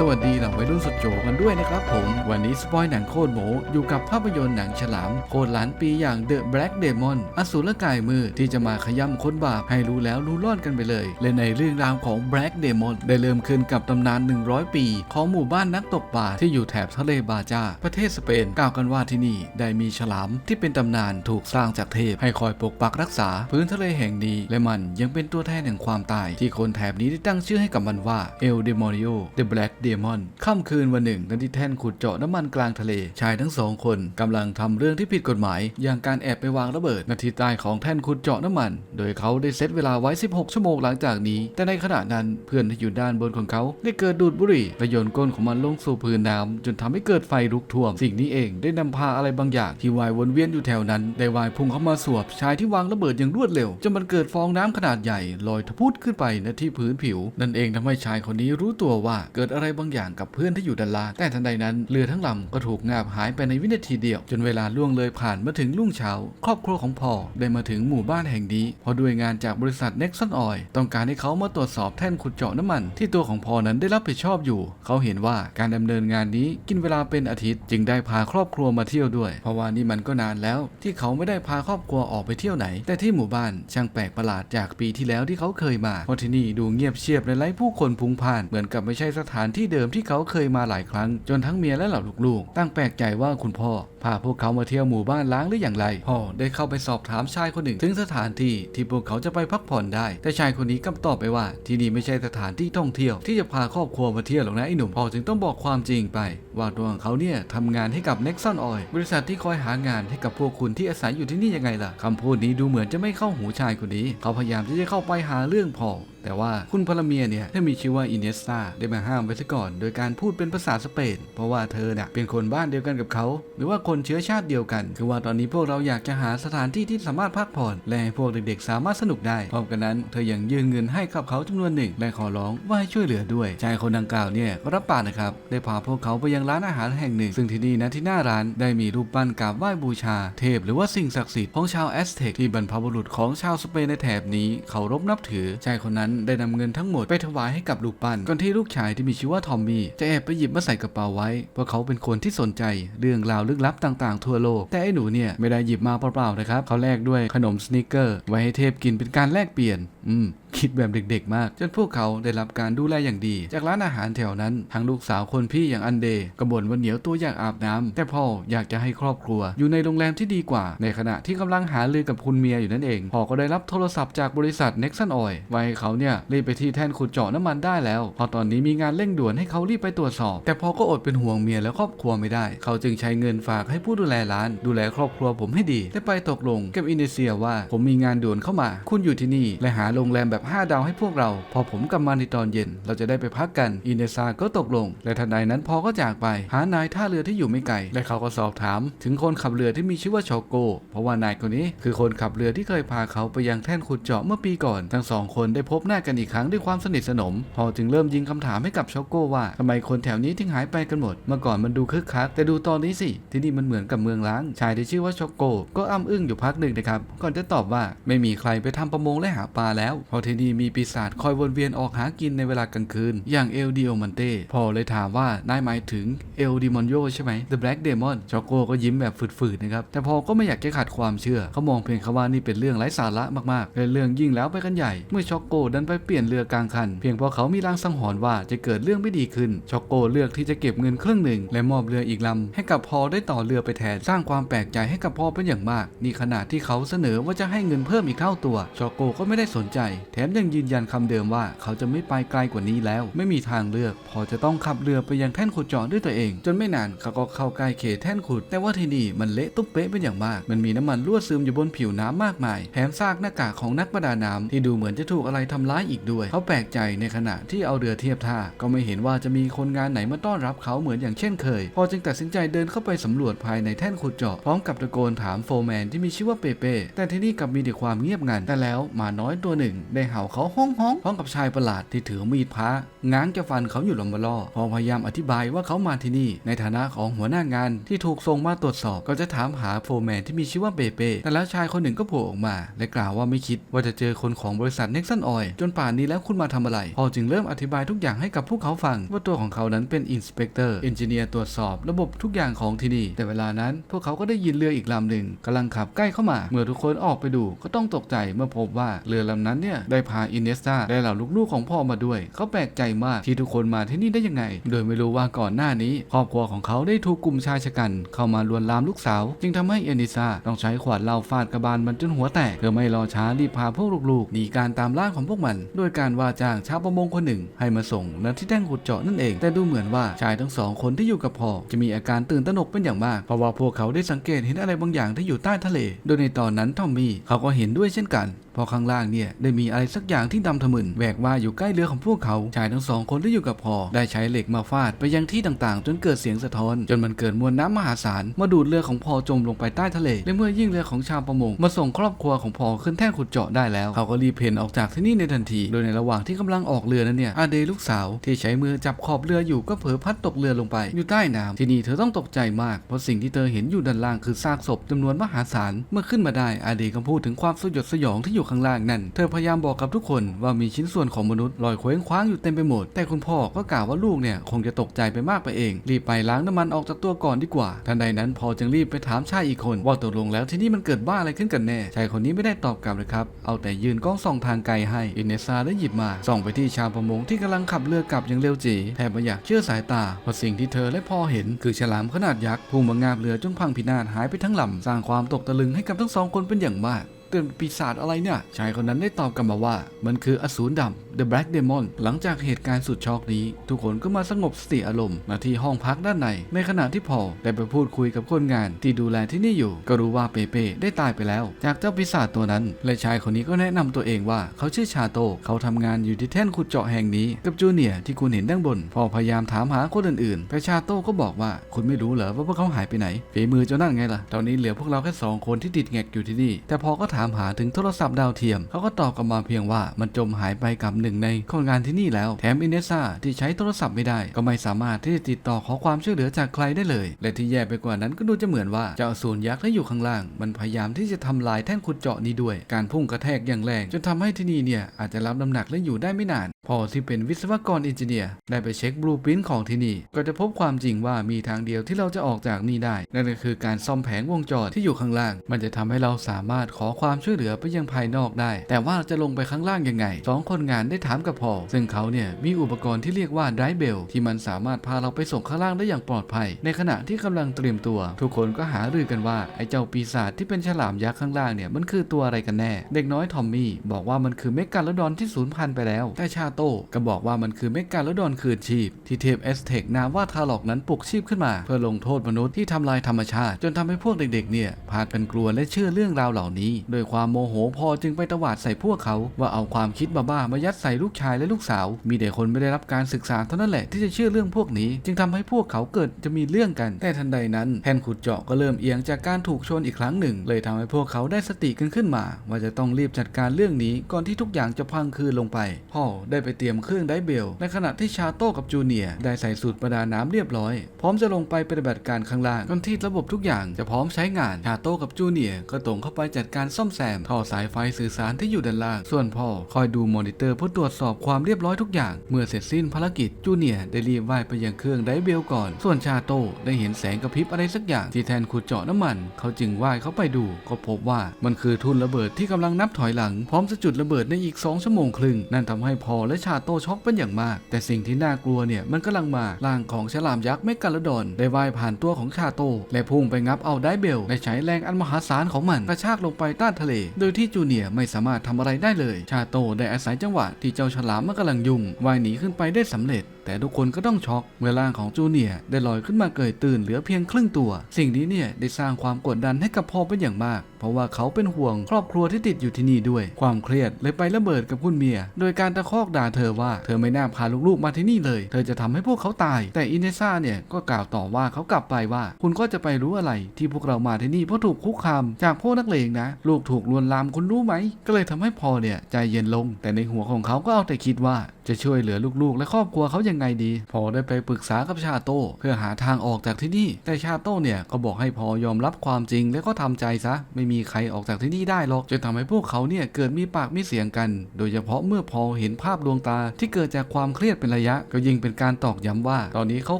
สวัสดีเหล่าวัยรุ่นสุดโจกันด้วยนะครับผม วันนี้สปอยหนังโคตรโหมอยู่กับภาพยนตร์หนังฉลาม โคตรล้านปีอย่าง The Black Demon อสูรกายมือที่จะมาขย้ำคนบาปให้รู้แล้วรู้รอดกันไปเลย และในเรื่องราวของ Black Demon ได้เริ่มขึ้นกับตำนาน 100 ปี ของหมู่บ้านนักตกปลาที่อยู่แถบทะเลบาจา ประเทศสเปนกล่าวกันว่าที่นี่ได้มีฉลามที่เป็นตำนานถูกสร้างจากเทพให้คอยปกปักรักษา พื้นทะเลแห่งนี้และมันยังเป็นตัวแทนแห่งความตาย ที่คนแถบนี้ได้ตั้งชื่อให้กับมันว่า El Demonio The Black Demon ค่ำคืนวันหนึ่งณที่แท่นขุดเจาะน้ำมันกลางทะเล ชายทั้งสองคนกำลังทำเรื่องที่ผิดกฎหมาย อย่างการแอบไปวางระเบิดณที่ใต้ของแท่นขุดเจาะน้ำมัน โดยเขาได้เซตเวลาไว้ 16 ชั่วโมงหลังจากนี้ แต่ในขณะนั้นเพื่อนที่อยู่ด้านบนของเขา ได้เกิดดูดบุหรี่และโยนก้นของมันลงสู่พื้นน้ำจนทำให้เกิดไฟลุกท่วม สิ่งนี้เองได้นำพาอะไรบางอย่างที่ว่ายวนเวียนอยู่แถวนั้น ได้ว่ายพุ่งเข้ามาสวบชายที่วางระเบิดอย่างรวดเร็วจนมันเกิดฟองน้ำขนาดใหญ่ลอยทะพุดขึ้นไปณที่พื้นผิว นั่นเองทำให้ชายคนนี้รู้ตัวว่าเกิดอะไรบางอย่างกับเพื่อนที่อยู่ด้านล่างแต่ทันใดนั้นเรือทั้งลำก็ถูกงาบหายไปในวินาทีเดียว จนเวลาล่วงเลยผ่านมาถึงรุ่งเช้า ครอบครัวของพ่อได้มาถึงหมู่บ้านแห่งนี้เพราะด้วยงานจากบริษัทเน็กซันออยต้องการให้เขามาตรวจสอบแท่นขุดเจาะน้ำมัน ที่ตัวของพ่อนั้นได้รับผิดชอบอยู่ เขาเห็นว่าการดำเนินงานนี้กินเวลาเป็นอาทิตย์ จึงได้พาครอบครัวมาเที่ยวด้วย เพราะว่านี่มันก็นานแล้ว ที่เขาไม่ได้พาครอบครัวออกไปเที่ยวไหน แต่ที่หมู่บ้านช่างแปลกประหลาดจากปีที่แล้วที่เขาเคยมาเพราะที่นี่ดูเงียบเชียบและไร้ผู้คนพลุงพล่านเหมือนกับไม่ใช่สถานที่เดิมที่เขาเคยมาหลายครั้ง จนทั้งเมียและเหล่าลูกๆตั้งแปลกใจว่าคุณพ่อพาพวกเขามาเที่ยวหมู่บ้านล้างหรืออย่างไร พ่อได้เข้าไปสอบถามชายคนหนึ่ง ถึงสถานที่ที่พวกเขาจะไปพักผ่อนได้ แต่ชายคนนี้กลับตอบไปว่าที่นี่ไม่ใช่สถานที่ท่องเที่ยวที่จะพาครอบครัวมาเที่ยวหรอกนะไอ้หนุ่มพ่อจึงต้องบอกความจริงไป ว่าตัวของเขาเนี่ยทำงานให้กับ Nexon Oil บริษัทที่คอยหางานให้กับพวกคุณที่อาศัยอยู่ที่นี่ยังไงล่ะคำพูดนี้ดูเหมือนจะไม่เข้าหูชายคนนี้ เขาพยายามที่จะเข้าไปหาเรื่องพ่อ แต่ว่าคุณพลเมียเนี่ยที่มีชื่อว่าอินเนสตาได้มาห้ามไว้ซะก่อน โดยการพูดเป็นภาษาสเปน เพราะว่าเธอเนี่ยเป็นคนบ้านเดียวกันกับเขา หรือว่าคนเชื้อชาติเดียวกัน คือว่าตอนนี้พวกเราอยากจะหาสถานที่ที่สามารถพักผ่อน และให้พวกเด็กๆ สามารถสนุกได้ พร้อมกันนั้นเธอยังยื่นเงินให้กับเขาจำนวนหนึ่งและขอร้องว่าให้ช่วยเหลือด้วยชายคนดังกล่าวเนี่ยก็รับปากนะครับได้พาพวกเขาไปยังร้านอาหารแห่งหนึ่ง ซึ่งที่นี่นะที่หน้าร้านได้มีรูปปั้นกราบไหว้บูชา เทพหรือว่าสิ่งศักดิ์สิทธิ์ของชาวแอสเท็กที่บรรพบุรุษของชาวสเปนในแถบนี้เคารพนับถือชายคนนั้นได้นำเงินทั้งหมดไปถวายให้กับลูกปั้นก่อนที่ลูกชายที่มีชื่อว่าทอมมี่จะแอบไปหยิบมาใส่กระเป๋าไว้เพราะเขาเป็นคนที่สนใจเรื่องราวลึกลับต่างๆ ทั่วโลก แต่ไอ้หนูเนี่ยไม่ได้หยิบมาเปล่าๆนะครับเขาแลกด้วยขนมสนิกเกอร์ไว้ให้เทพกินเป็นการแลกเปลี่ยน อืม คิดแบบเด็ก ๆ มาก จนพวกเขาได้รับการดูแลอย่างดี จากร้านอาหารแถวนั้นทั้งลูกสาวคนพี่อย่างอันเดย์ก็บ่นว่าเหนียวตัวอยากอาบน้ำแต่พ่ออยากจะให้ครอบครัว อยู่ในโรงแรมที่ดีกว่า ในขณะที่กำลังหาเลือกับคุณเมียอยู่นั่นเองพ่อก็ได้รับโทรศัพท์จากบริษัท Nexon Oil ไว้ให้เขาเนี่ยรีบไปที่แท่นขุดเจาะน้ำมันได้แล้วพอตอนนี้มีงานเร่งด่วนให้เขารีบไปตรวจสอบ แต่พ่อก็อดเป็นห่วงเมียและครอบครัวไม่ได้ เขาจึงใช้เงินฝากให้ผู้ดูแลร้าน ดูแลครอบครัวผมให้ดีและไปตกลงกับอินเดเซียว่า ผมมีงานด่วนเข้ามา คุณอยู่ที่นี่และหาโรงแรมแบบ5 ดาวให้พวกเรา พอผมกลับมาในตอนเย็น เราจะได้ไปพักกัน อินเดซาก็ตกลง และทันใดนั้นพอก็จากไป หานายท่าเรือที่อยู่ไม่ไกล และเขาก็สอบถาม ถึงคนขับเรือที่มีชื่อว่าชอโก เพราะว่านายคนนี้คือคนขับเรือที่เคยพาเขาไปยังแท่นขุดเจาะเมื่อปีก่อน ทั้งสองคนได้พบหน้ากันอีกครั้งด้วยความสนิทสนม พอจึงเริ่มยิงคำถามให้กับชอโกว่าทำไมคนแถวนี้ถึงหายไปกันหมด เมื่อก่อนมันดูคึกคัก แต่ดูตอนนี้สิ ที่นี่มันเหมือนกับเมืองล้าง ชายที่ชื่อว่าชอโก ก็อ้ำอึ้งอยู่พักหนึ่งนะครับ ก่อนจะตอบว่าไม่มีใครไปทำประมงและหาปลาแล้วพราะที่นี่มีปีศาจคอยวนเวียนออกหากินในเวลากลางคืน อย่างเอลดิโอมันเต้พอเลยถามว่านายหมายถึงเอลดิมอนโยใช่ไหม The Black Demon ช็อกโกก็ยิ้มแบบฝืดๆนะครับ แต่พอก็ไม่อยากจะขัดความเชื่อ เขามองเพียงแค่ว่านี่เป็นเรื่องไร้สาระมากๆเป็นเรื่องยิ่งแล้วไปกันใหญ่ เมื่อช็อกโกดันไปเปลี่ยนเรือกลางคัน เพียงเพราะเขามีลางสังหรณ์ว่าจะเกิดเรื่องไม่ดีขึ้น ช็อกโกเลือกที่จะเก็บเงินครึ่งหนึ่ง และมอบเรืออีกลำให้กับพอได้ต่อเรือไปแทน สร้างความแปลกใจให้กับพอเป็นอย่างมาก นี่ขนาดที่เขาเสนอว่าจะให้เงินเพิ่มอีกเท่าตัว ช็อโกก็ไม่ได้สนใจ แถมยังยืนยันคำเดิมว่าเขาจะไม่ไปไกลกว่านี้แล้ว ไม่มีทางเลือก พอจะต้องขับเรือไปยังแท่นขุดเจาะด้วยตัวเอง จนไม่นานเขาก็เข้าใกล้เขตแท่นขุด แต่ว่าที่นี่มันเละตุ๊บเป๊ะเป็นอย่างมาก มันมีน้ำมันรั่วซึมอยู่บนผิวน้ำมากมายแถมซากหน้ากากของนักประดาน้ำที่ดูเหมือนจะถูกอะไรทำร้ายอีกด้วย เขาแปลกใจในขณะที่เอาเรือเทียบท่าก็ไม่เห็นว่าจะมีคนงานไหนมาต้อนรับเขาเหมือนอย่างเช่นเคย พอจึงตัดสินใจเดินเข้าไปสำรวจภายในแท่นขุดเจาะพร้อมกับตะโกนถามโฟร์แมนที่มีชื่อว่าเปเป้แต่ที่นี่กลับมีแต่ความเงียบงันแต่แล้วหมาน้อยตัวหนึ่งได้เห่าเขาห้องห้องพร้อมกับชายประหลาดที่ถือมีดพระง้างจะฟันเขาอยู่ลมบล่อพอพยายามอธิบายว่าเขามาที่นี่ ในฐานะของหัวหน้างานที่ถูกส่งมาตรวจสอบก็จะถามหาโฟแมนที่มีชื่อว่าเปเป้แต่แล้วชายคนหนึ่งก็โผล่ออกมา และกล่าวว่าไม่คิดว่าจะเจอคนของบริษัทเน็กซันออยจนป่านนี้แล้วคุณมาทำอะไร พอจึงเริ่มอธิบายทุกอย่างให้กับพวกเขาฟัง ว่าตัวของเขานั้นเป็นอินสเปกเตอร์เอนจิเนียร์ตรวจสอบระบบทุกอย่างของที่นี่ แต่เวลานั้นพวกเขาก็ได้ยินเรืออีกลำหนึ่งกำลังขับใกล้เข้ามา เมื่อทุกคนออกไปดูก็ต้องตกใจเมื่อพบว่าเรือลำนั้นเนี่ยไได้พาอินเนสตาและเหล่าลูกๆของพ่อมาด้วย เขาแปลกใจมากที่ทุกคนมาที่นี่ได้ยังไง โดยไม่รู้ว่าก่อนหน้านี้ ครอบครัวของเขาได้ถูกกลุ่มชายชะกัน เข้ามาลวนลามลูกสาว จึงทำให้เอนิซาต้องใช้ขวดเหล้าฟาดกระบาลมันจนหัวแตกเพื่อไม่รอช้ารีบพาพวกลูกๆหนีการตามล่าของพวกมันด้วยการว่าจ้างชาวประมงคนหนึ่ง ให้มาส่งณที่แท่งขุดเจาะนั่นเอง แต่ดูเหมือนว่าชายทั้งสองคนที่อยู่กับพ่อจะมีอาการตื่นตระหนกเป็นอย่างมากเพราะว่าพวกเขาได้สังเกตเห็นอะไรบางอย่างที่อยู่ใต้ทะเล โดยในตอนนั้นทอมมี่เขาก็เห็นด้วยเช่นกัน เพอข้างล่างเนี่ยได้มีอะไรสักอย่างที่ดำทะมึนแหวกว่าอยู่ใกล้เรือของพวกเขาชายทั้งสองคนที่อยู่กับพอได้ใช้เหล็กมาฟาดไปยังที่ต่างๆ จนเกิดเสียงสะท้อน จนมันเกิดมวลน้ำมหาศาลมาดูดเรือของพอจมลงไปใต้ทะเลและเมื่อยิ่งเรือของชาวประมงมาส่งครอบครัวของพอขึ้นแท่นขุดเจาะได้แล้ว เขาก็รีบเพนออกจากที่นี่ในทันที โดยในระหว่างที่กำลังออกเรือนั้นเนี่ยอาเดลูกสาวที่ใช้มือจับขอบเรืออยู่ก็เผลอพัดตกเรือลงไปอยู่ใต้น้ำที่นี่เธอต้องตกใจมากเพราะสิ่งที่เธอเห็นอยู่ด้านล่างคือซากศพจำนวนมหาศาลเมื่อขึ้นมาได้อาเดก็พูดถึงความสยดสยองที่อยู่ข้างล่างนั่น เธอพยายามบอกกับทุกคนว่ามีชิ้นส่วนของมนุษย์ลอยเคว้งคว้างอยู่เต็มไปหมด แต่คุณพ่อก็กล่าวว่าลูกเนี่ยคงจะตกใจไปมากไปเอง รีบไปล้างน้ำมันออกจากตัวก่อนดีกว่า ทันใดนั้นพอจึงรีบไปถามชายอีกคน ว่าตกลงแล้วที่นี่มันเกิดบ้าอะไรขึ้นกันแน่ชายคนนี้ไม่ได้ตอบกลับเลยครับ เอาแต่ยืนกล้องส่องทางไกลให้อินเนซาได้หยิบมาส่องไปที่ชาวประมงที่กำลังขับเรือกลับอย่างเร็วจีแทบไม่อยากเชื่อสายตาเพราะสิ่งที่เธอและพ่อเห็น คือฉลามขนาดยักษ์พุ่งมางาบเรือจนพังพินาศหายไปทั้งลำสร้างความตกตะลึงให้กับทั้งสองคนเป็นอย่างมาก เตือนปีศาจอะไรเนี่ยชายคนนั้นได้ตอบกลับมาว่า มันคืออสูรดำ The Black Demon หลังจากเหตุการณ์สุดช็อกนี้ ทุกคนก็มาสงบสติอารมณ์มาที่ห้องพักด้านใน ในขณะที่พอได้ไปพูดคุยกับคนงานที่ดูแลที่นี่อยู่ ก็รู้ว่าเปเป้ได้ตายไปแล้ว จากเจ้าปีศาจตัวนั้น และชายคนนี้ก็แนะนำตัวเองว่าเขาชื่อชาโต เขาทำงานอยู่ที่แท่นขุดเจาะแห่งนี้ กับจูเนียร์ที่คุณเห็นด้านบน พอพยายามถามหาคนอื่นๆแต่ชาโตก็บอกว่าคุณไม่รู้เหรอว่าพวกเขาหายไปไหนฝีมือเจ้านั่นไงล่ะตอนนี้เหลือพวกเราแค่สองคนที่ติดแงกอยู่ที่นี่แต่พอก็ถามหาถึงโทรศัพท์ดาวเทียม เขาก็ตอบกลับมาเพียงว่ามันจมหายไปกับหนึ่งในคนงานที่นี่แล้ว แถมอินเนซ่าที่ใช้โทรศัพท์ไม่ได้ ก็ไม่สามารถที่จะติดต่อขอความช่วยเหลือจากใครได้เลย และที่แย่ไปกว่านั้นก็ดูจะเหมือนว่าเจ้าสูรยักษ์ที่อยู่ข้างล่าง มันพยายามที่จะทำลายแท่นขุดเจาะนี้ด้วย การพุ่งกระแทกอย่างแรงจนทำให้ที่นี่เนี่ยอาจจะรับน้ำหนักและอยู่ได้ไม่นานพอที่เป็นวิศวกรอินจิเนียร์ได้ไปเช็คบลูพิ้นของที่นี่ ก็จะพบความจริงว่ามีทางเดียวที่เราจะออกจากนี่ได้ นั่นก็คือการซ่อมแผงวงจรที่อยู่ข้างล่าง มันจะทำให้เราสามารถขอความช่วยเหลือไปยังภายนอกได้ แต่ว่าจะลงไปข้างล่างยังไงสองคนงานได้ถามกับพอลซึ่งเขาเนี่ยมีอุปกรณ์ที่เรียกว่าไดเบลที่มันสามารถพาเราไปส่งข้างล่างได้อย่างปลอดภัย ในขณะที่กำลังเตรียมตัว ทุกคนก็หารือกันว่าไอ้เจ้าปีศาจที่เป็นฉลามยักษ์ข้างล่างเนี่ยมันคือตัวอะไรกันแน่ เด็กน้อยทอมมี่บอกว่ามันคือเมกาลดอนที่สูญพันธุ์ไปแล้ว แต่ชาโตก็บอกว่ามันคือเมกาลดอนคืนชีพ ที่เทพเอสเทกนามว่าทาร์ล็อกนั้นปลุกชีพขึ้นมา เพื่อลงโทษมนุษย์ที่ทำลายธรรมชาติ จนทำให้พวกเด็กๆเนี่ยพากันกลัวและเชื่อเรื่องราวเหล่านี้โดวยความโมโหพ่อจึงไปตวาดใส่พวกเขาว่าเอาความคิดบ้าๆมายัดใส่ลูกชายและลูกสาว มีแต่คนไม่ได้รับการศึกษาเท่านั้นแหละที่จะเชื่อเรื่องพวกนี้ จึงทำให้พวกเขาเกิดจะมีเรื่องกัน แต่ทันใดนั้นแผ่นขุดเจาะก็เริ่มเอียงจากการถูกชนอีกครั้งหนึ่ง เลยทำให้พวกเขาได้สติกันขึ้นมา ว่าจะต้องรีบจัดการเรื่องนี้ก่อนที่ทุกอย่างจะพังคืนลงไป พ่อได้ไปเตรียมเครื่องไดเบล ในขณะที่ชาโต้กับจูเนียได้ใส่สูตรประดาน้ำเรียบร้อย พร้อมจะลงไปปฏิบัติการข้างล่างก่อนที่ระบบทุกอย่างจะพร้อมใช้งานชาโต้กับจูเนียก็ตรงเข้าไปจัดการซ่อมแซมท่อสายไฟสื่อสารที่อยู่ด้านล่าง ส่วนพ่อคอยดูมอนิเตอร์เพื่อตรวจสอบความเรียบร้อยทุกอย่าง เมื่อเสร็จสิ้นภารกิจจูเนียร์ได้รีบว่ายไปยังเครื่องไดเบลก่อน ส่วนชาโต้ได้เห็นแสงกระพริบอะไรสักอย่างที่แทนขุดเจาะน้ำมัน เขาจึงว่ายเข้าไปดู ก็พบว่ามันคือทุนระเบิดที่กำลังนับถอยหลัง พร้อมจะจุดระเบิดในอีก 2 ชั่วโมงครึ่ง นั่นทำให้พอและชาโต้ช็อกเป็นอย่างมาก แต่สิ่งที่น่ากลัวเนี่ยมันกำลังมาร่างของฉลามยักษ์เมกาลดอนได้ว่ายผ่านตัวของชาโต้และพุ่งไปงับเอาไดเบลและใช้แรงอันมหาศาลของมันกระชากลงไปใต้ทะเล โดยที่จูเนียร์ไม่สามารถทำอะไรได้เลย ชาโตได้อาศัยจังหวะที่เจ้าฉลามมันกำลังยุ่งว่ายหนีขึ้นไปได้สำเร็จ แต่ทุกคนก็ต้องช็อกเมื่อร่างของจูเนียร์ได้ลอยขึ้นมาเกยตื่นเหลือเพียงครึ่งตัว สิ่งนี้เนี่ยได้สร้างความกดดันให้กับพ่อเป็นอย่างมาก เพราะว่าเขาเป็นห่วงครอบครัวที่ติดอยู่ที่นี่ด้วย ความเครียดเลยไประเบิดกับคุณเมีย โดยการตะคอกด่าเธอว่าเธอไม่น่าพาลูกๆมาที่นี่เลย เธอจะทำให้พวกเขาตาย แต่อินเนซ่าเนี่ยก็กล่าวต่อว่าเขากลับไปว่า คุณก็จะไปรู้อะไรที่พวกเรามาที่นี่เพราะถูกคุกคามจากพวกนักเลงนะ ลูกถูกลวนลามคุณรู้ไหม ก็เลยทำให้พอเนี่ยใจเย็นลง แต่ในหัวของเขาก็เอาแต่คิดว่า จะช่วยเหลือลูกๆ และครอบครัวเขายังไงดี พอได้ไปปรึกษากับชาโต้เพื่อหาทางออกจากที่นี่ แต่ชาโต้เนี่ยก็บอกให้พอยอมรับความจริงแล้วก็ทำใจซะ ไม่มีใครออกจากที่นี่ได้หรอกจนทำให้พวกเขาเนี่ยเกิดมีปากมีเสียงกัน โดยเฉพาะเมื่อพอเห็นภาพดวงตาที่เกิดจากความเครียดเป็นระยะ ก็ยิ่งเป็นการตอกย้ำว่า ตอนนี้เขา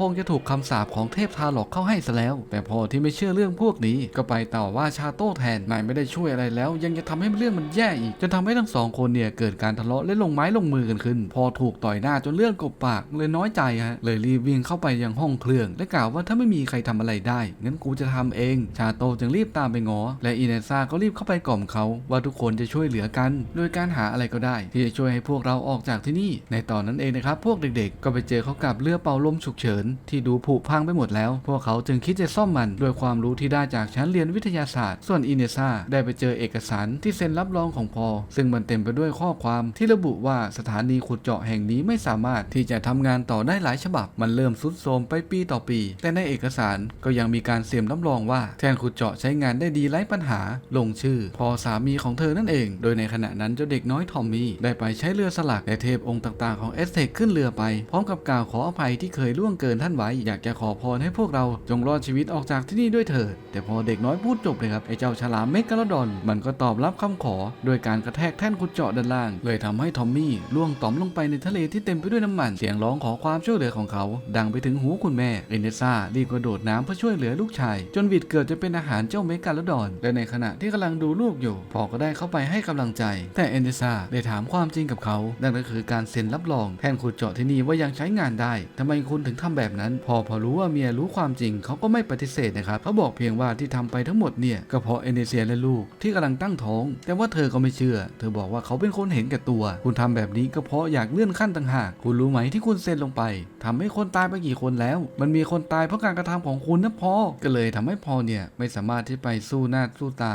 คงจะถูกคำสาปของเทพทาหลอกเข้าให้ซะแล้ว แต่พอที่ไม่เชื่อเรื่องพวกนี้ ก็ไปต่อว่าชาโต้แทนนายไม่ได้ช่วยอะไรแล้ว ยังจะทำให้เรื่องมันแย่อีกจนทำให้ทั้งสองคนเนี่ยเกิดการทะเลาะและลงไม้ลงมือกันขึ้น พอถูกต่อยหน้าจนเลือดกบปากเลยน้อยใจฮะเลยรีบวิ่งเข้าไปยังห้องเครื่องและกล่าวว่าถ้าไม่มีใครทำอะไรได้งั้นกูจะทำเอง ชาโตจึงรีบตามไปงอ และอินเนซ่าก็รีบเข้าไปกล่อมเขาว่าทุกคนจะช่วยเหลือกัน โดยการหาอะไรก็ได้ ที่จะช่วยให้พวกเราออกจากที่นี่ ในตอนนั้นเองนะครับ พวกเด็กๆ ก็ไปเจอเขากับเรือเป่าลมฉุกเฉิน ที่ดูผุพังไปหมดแล้ว พวกเขาจึงคิดจะซ่อมมันด้วยความรู้ที่ได้จากชั้นเรียนวิทยาศาสตร์ ส่วนอินเนซ่าได้ไปเจอเอกสารที่เซ็นรับรองของพอ ซึ่งมันเต็มไปด้วยข้อความที่ระบุว่าสถานีขุดเจาะแห่งนี้ไม่สามารถที่จะทำงานต่อได้หลายฉบับ มันเริ่มทรุดโทรมไปปีต่อปี แต่ในเอกสารก็ยังมีการเซ็นรับรองว่าแทนขุดเจาะใช้งานได้ดีไร้ปัญหา ลงชื่อ พอสามีของเธอนั่นเอง โดยในขณะนั้นเจ้าเด็กน้อยทอมมี่ได้ไปใช้เรือสลักและเทพองค์ต่างๆของเอสเทคขึ้นเรือไปพร้อมกับกล่าวขออภัยที่เคยล่วงเกินท่านไว้ อยากจะขอพรให้พวกเราจงรอดชีวิตออกจากที่นี่ด้วยเถิดแต่พอเด็กน้อยพูดจบเลยครับไอ้เจ้าฉลามเมกกาลดอน มันก็ตอบรับคำขอ โดยการกระแทกแท่นขุดเจาะด้านล่าง เลยทำให้ทอมมี่ล่วงต่อมลงไปในทะเลที่เต็มไปด้วยน้ำมัน เสียงร้องขอความช่วยเหลือของเขา ดังไปถึงหูคุณแม่เอเนซ่ารีบกระโดดน้ำเพื่อช่วยเหลือลูกชาย จนวิดเกือบจะเป็นอาหารเจ้าเมกาลดอน และในขณะที่กำลังดูลูกอยู่พอก็ได้เข้าไปให้กำลังใจ แต่เอเนซ่าได้ถามความจริงกับเขานั่นก็คือการเซ็นรับรองแทนขุดเจาะที่นี่ว่ายังใช้งานได้ทำไมคุณถึงทำแบบนั้น พอพอรู้ว่าเมียรู้ความจริงเขาก็ไม่ปฏิเสธนะครับเขาบอกเพียงว่าที่ทำไปทั้งหมดเนี่ยก็เพราะเอเนเซียและลูกที่กำลังตั้งท้อง แต่ว่าเธอก็ไม่เชื่อ เธอบอกว่าเขาเป็นคนเห็นแก่ตัว คุณทำแบบนี้ก็เพราะอยากเลือนขั้นต่างหาก คุณรู้ไหมที่คุณเซ็นลงไปทำให้คนตายไปกี่คนแล้ว มันมีคนตายเพราะการกระทำของคุณนะพอ ก็เลยทำให้พอเนี่ยไม่สามารถที่ไปสู้หน้าสู้ตา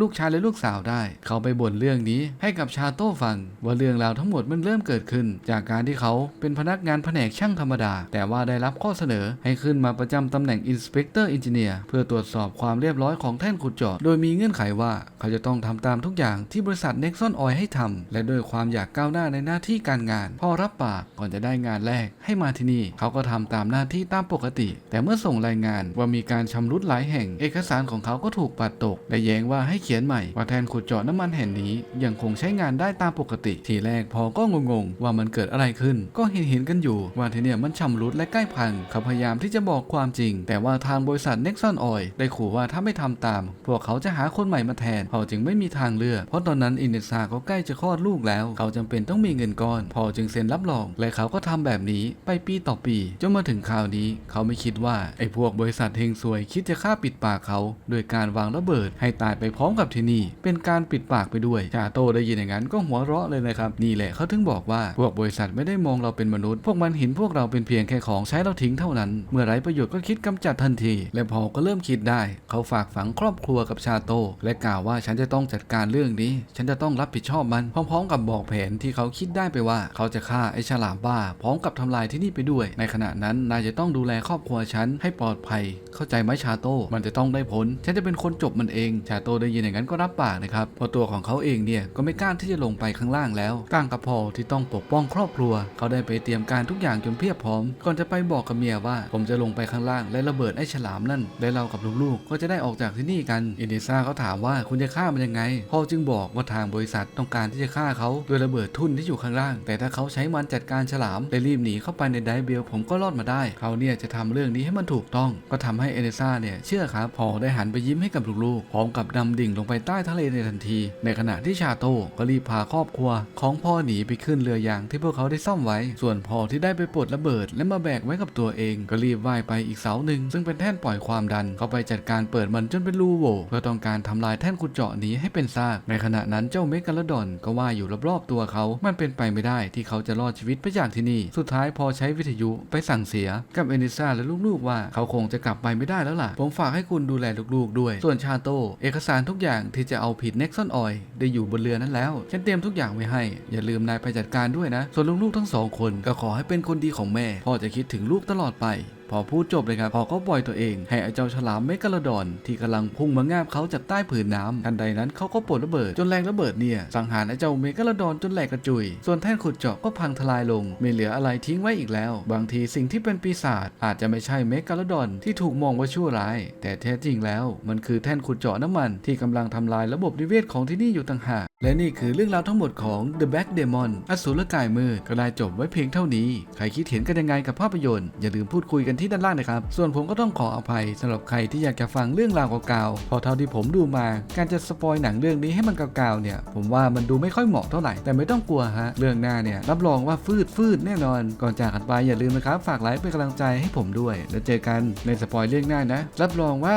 ลูกชายและลูกสาวได้ เขาไปบ่นเรื่องนี้ให้กับชาโต้ฟัง ว่าเรื่องราวทั้งหมดมันเริ่มเกิดขึ้น จากการที่เขาเป็นพนักงานแผนกช่างธรรมดา แต่ว่าได้รับข้อเสนอให้ขึ้นมาประจำตำแหน่ง Inspector Engineer เนียร์เพื่อตรวจสอบความเรียบร้อยของแท่นขุดเจาะโดยมีเงื่อนไขว่า เขาจะต้องทำตามทุกอย่างที่บริษัท Nexon Oil ให้ทำและด้วยความอยากก้าวหน้าในหน้าที่การงาน พอรับปากก่อนจะได้งานแรกให้มาที่นี่ เขาก็ทำตามหน้าที่ตามปกติ แต่เมื่อส่งรายงานว่ามีการชำรุดหลายแห่ง เอกสารของเขาก็ถูกปัดตกและแย้งว่าให้เขียนใหม่ว่าแทนขุดเจาะน้ำมันแห่งนี้ยังคงใช้งานได้ตามปกติ ทีแรกพอก็งงๆว่ามันเกิดอะไรขึ้น ก็เห็นเห็นๆกันอยู่ว่าที่เนี่ยมันชำรุดและใกล้พังเขาพยายามที่จะบอกความจริง แต่ว่าทางบริษัท Nexon Oil ได้ขู่ว่าถ้าไม่ทำตาม พวกเขาจะหาคนใหม่มาแทนพอจึงไม่มีทางเลือกเพราะตอนนั้นอินเนซาก็ใกล้จะคลอดลูกแล้ว เขาจำเป็นต้องมีเงินก้อน พอจึงเซ็นรับรอง และเขาก็ทำแบบนี้ไปปีต่อปีจนมาถึงคราวนี้ เขาไม่คิดว่าไอ้พวกบริษัทเฮงซวยคิดจะฆ่าปิดปากเขาโดยการวางระเบิดให้ตายไปพร้อมกับที่นี่เป็นการปิดปากไปด้วย ชาโตได้ยินอย่างนั้นก็หัวเราะเลยนะครับ นี่แหละเขาถึงบอกว่าพวกบริษัทไม่ได้มองเราเป็นมนุษย์ พวกมันเห็นพวกเราเป็นเพียงแค่ของใช้เราทิ้งเท่านั้น เมื่อไรประโยชน์ก็คิดกำจัดทันที และพอก็เริ่มคิดได้ เขาฝากฝังครอบครัวกับชาโตและกล่าวว่าฉันจะต้องจัดการเรื่องนี้ ฉันจะต้องรับผิดชอบมันพร้อมๆ กับบอกแผนที่เขาคิดได้ไปว่า เขาจะฆ่าไอ้ฉลามบ้า พร้อมกับทำลายที่นี่ไปด้วย ในขณะนั้นนายจะต้องดูแลครอบครัวฉันให้ปลอดภัย เข้าใจไหมชาโตมันจะต้องได้ผลฉันจะเป็นคนจบมันเองชาโตได้ยินอย่างนั้นก็รับปากนะครับเพราะตัวของเขาเองเนี่ยก็ไม่กล้าที่จะลงไปข้างล่างแล้วต่างกับพอที่ต้องปกป้องครอบครัว เขาได้ไปเตรียมการทุกอย่างจนเพียบพร้อม ก่อนจะไปบอกกับเมียว่า ผมจะลงไปข้างล่างและระเบิดไอ้ฉลามนั่นและเรากับลูกๆ ก็จะได้ออกจากที่นี่กันอินเดซ่าเขาถามว่าคุณจะฆ่ามันยังไงพอจึงบอกว่าทางบริษัทต้องการที่จะฆ่าเขาโดยระเบิดทุ่นที่อยู่ข้างล่าง แต่ถ้าเขาใช้มันจัดการฉลามและรีบหนีเข้าไปในไดเบลผมก็รอดมาได้ เขาเนี่ยจะทำเรื่องนี้ให้มันถูกต้อง ก็ทำให้เอเนซ่าเนี่ยเชื่อครับพอได้หันไปยิ้มให้กับลูกๆพร้อมกับดำดิ่งลงไปใต้ทะเลในทันที ในขณะที่ชาโตก็รีบพาครอบครัว ของพ่อหนีไปขึ้นเรือยางที่พวกเขาได้ซ่อมไว้ ส่วนพ่อที่ได้ไปปลดระเบิด และมาแบกไว้กับตัวเอง ก็รีบว่ายไปอีกเสาหนึ่งซึ่งเป็นแท่นปล่อยความดันเขาไปจัดการเปิดมันจนเป็นรูโหว่เพื่อต้องการทำลายแท่นขุดเจาะนี้ให้เป็นซากในขณะนั้นเจ้าเมกาลดอนก็ว่ายอยู่รอบๆตัวเขา มันเป็นไปไม่ได้ที่เขาจะรอดชีวิตไปจากที่นี่ สุดท้ายพอใช้วิทยุไปสั่งเสียกับเอนิซาและลูกๆว่า เขาคงจะกลับไปไม่ได้แล้วล่ะ ผมฝากให้คุณดูแลลูกๆด้วย ส่วนชาโต เอกสารทุกทุกอย่างที่จะเอาผิดเน็กซอนออยได้อยู่บนเรือนั้นแล้ว ฉันเตรียมทุกอย่างไว้ให้ อย่าลืมนายไปจัดการด้วยนะ ส่วนลูกๆทั้งสองคนก็ขอให้เป็นคนดีของแม่ พ่อจะคิดถึงลูกตลอดไป พอพูดจบเลยครับพอก็ปล่อยตัวเอง ให้ไอ้เจ้าฉลามเมกะลดอน ที่กำลังพุ่งมางาบเขาจากใต้ผืนน้ำทันใดนั้นเขาก็ปลดระเบิดจนแรงระเบิดเนี่ยสังหารไอ้เจ้าเมกะลดอนจนแหลกกระจุย ส่วนแท่นขุดเจาะก็พังทลายลง ไม่เหลืออะไรทิ้งไว้อีกแล้ว บางทีสิ่งที่เป็นปีศาจอาจจะไม่ใช่เมกะลดอนที่ถูกมองว่าชั่วร้าย แต่แท้จริงแล้ว มันคือแท่นขุดเจาะน้ำมันที่กำลังทำลายระบบนิเวศของที่นี่อยู่ต่างหากและนี่คือเรื่องราวทั้งหมดของ The Black Demon อสูรกายมืดก็ได้จบไว้เพียงเท่านี้ ใครคิดเห็นกันยังไงกับภาพยนตร์ อย่าลืมพูดคุยกันที่ด้านล่างนะครับ ส่วนผมก็ต้องขออภัยสำหรับใครที่อยากจะฟังเรื่องราวเก่าๆพอเท่าที่ผมดูมา การจะสปอยหนังเรื่องนี้ให้มันเก่าๆเนี่ย ผมว่ามันดูไม่ค่อยเหมาะเท่าไหร่ แต่ไม่ต้องกลัวฮะ เรื่องหน้าเนี่ยรับรองว่าฟืดฟืดแน่นอน ก่อนจากกันไปอย่าลืมนะครับ ฝากไลค์เป็นกำลังใจให้ผมด้วย แล้วเจอกันในสปอยเรื่องหน้านะ รับรองว่า